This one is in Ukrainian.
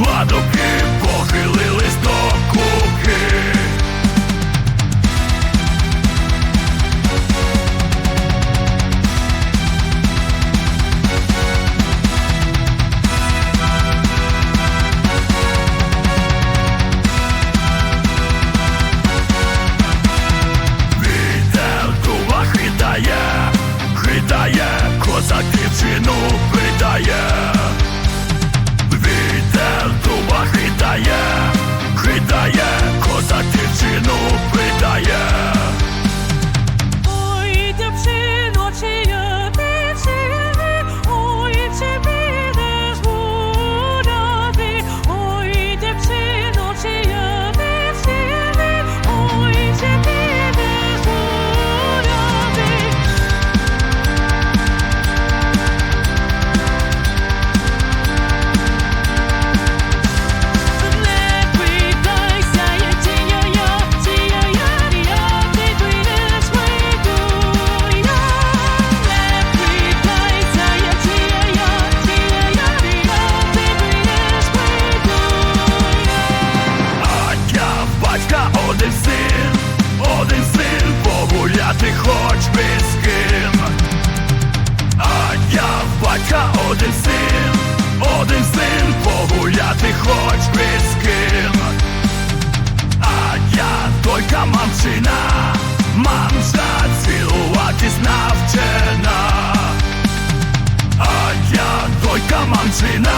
I do один син, один син, погуляти хоч би з ким. А я батька один син, один син, погуляти хоч би з ким. А я тільки мамчина, мамша цілуватись навчена. А я тільки мамчина.